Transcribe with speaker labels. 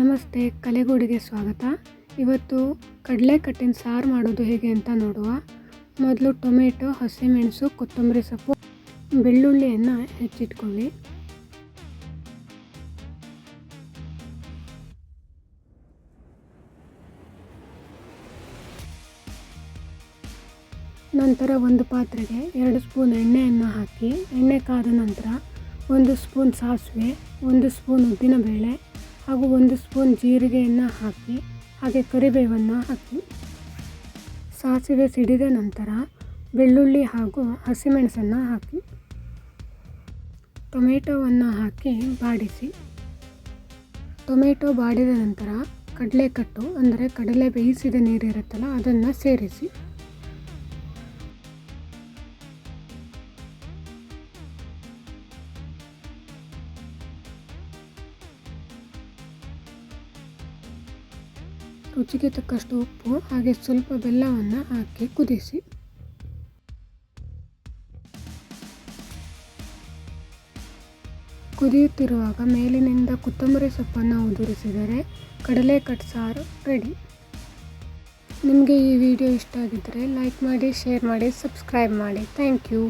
Speaker 1: ನಮಸ್ತೆ, ಕಲೆಗೂಡಿಗೆ ಸ್ವಾಗತ. ಇವತ್ತು ಕಡಲೆ ಕಟ್ಟಿನ ಸಾರು ಮಾಡೋದು ಹೇಗೆ ಅಂತ ನೋಡುವ. ಮೊದಲು ಟೊಮೆಟೊ, ಹಸಿಮೆಣಸು, ಕೊತ್ತಂಬರಿ ಸೊಪ್ಪು, ಬೆಳ್ಳುಳ್ಳಿಯನ್ನು ಹೆಚ್ಚಿಟ್ಕೊಳ್ಳಿ. ನಂತರ ಒಂದು ಪಾತ್ರೆಗೆ ಎರಡು ಸ್ಪೂನ್ ಎಣ್ಣೆಯನ್ನು ಹಾಕಿ, ಎಣ್ಣೆ ಕಾದ ನಂತರ ಒಂದು ಸ್ಪೂನ್ ಸಾಸಿವೆ, ಒಂದು ಸ್ಪೂನ್ ಉದ್ದಿನಬೇಳೆ ಹಾಗೂ ಒಂದು ಸ್ಪೂನ್ ಜೀರಿಗೆಯನ್ನು ಹಾಕಿ, ಹಾಗೆ ಕರಿಬೇವನ್ನು ಹಾಕಿ. ಸಾಸಿವೆ ಸಿಡಿದ ನಂತರ ಬೆಳ್ಳುಳ್ಳಿ ಹಾಗೂ ಹಸಿಮೆಣಸನ್ನು ಹಾಕಿ. ಟೊಮೆಟೊವನ್ನು ಹಾಕಿ ಬಾಡಿಸಿ. ಟೊಮೆಟೊ ಬಾಡಿದ ನಂತರ ಕಡಲೆಕಟ್ಟು, ಅಂದರೆ ಕಡಲೆ ಬೇಯಿಸಿದ ನೀರಿರುತ್ತಲ್ಲ, ಅದನ್ನು ಸೇರಿಸಿ. ರುಚಿಗೆ ತಕ್ಕಷ್ಟು ಉಪ್ಪು ಹಾಗೆ ಸ್ವಲ್ಪ ಬೆಲ್ಲವನ್ನು ಹಾಕಿ ಕುದಿಸಿ. ಕುದಿಯುತ್ತಿರುವಾಗ ಮೇಲಿನಿಂದ ಕೊತ್ತಂಬರಿ ಸೊಪ್ಪನ್ನು ಉದುರಿಸಿದರೆ ಕಡಲೆಕಟ್ ಸಾರು ರೆಡಿ. ನಿಮಗೆ ಈ ವಿಡಿಯೋ ಇಷ್ಟ ಆಗಿದ್ದರೆ ಲೈಕ್ ಮಾಡಿ, ಶೇರ್ ಮಾಡಿ, ಸಬ್ಸ್ಕ್ರೈಬ್ ಮಾಡಿ. Thank you.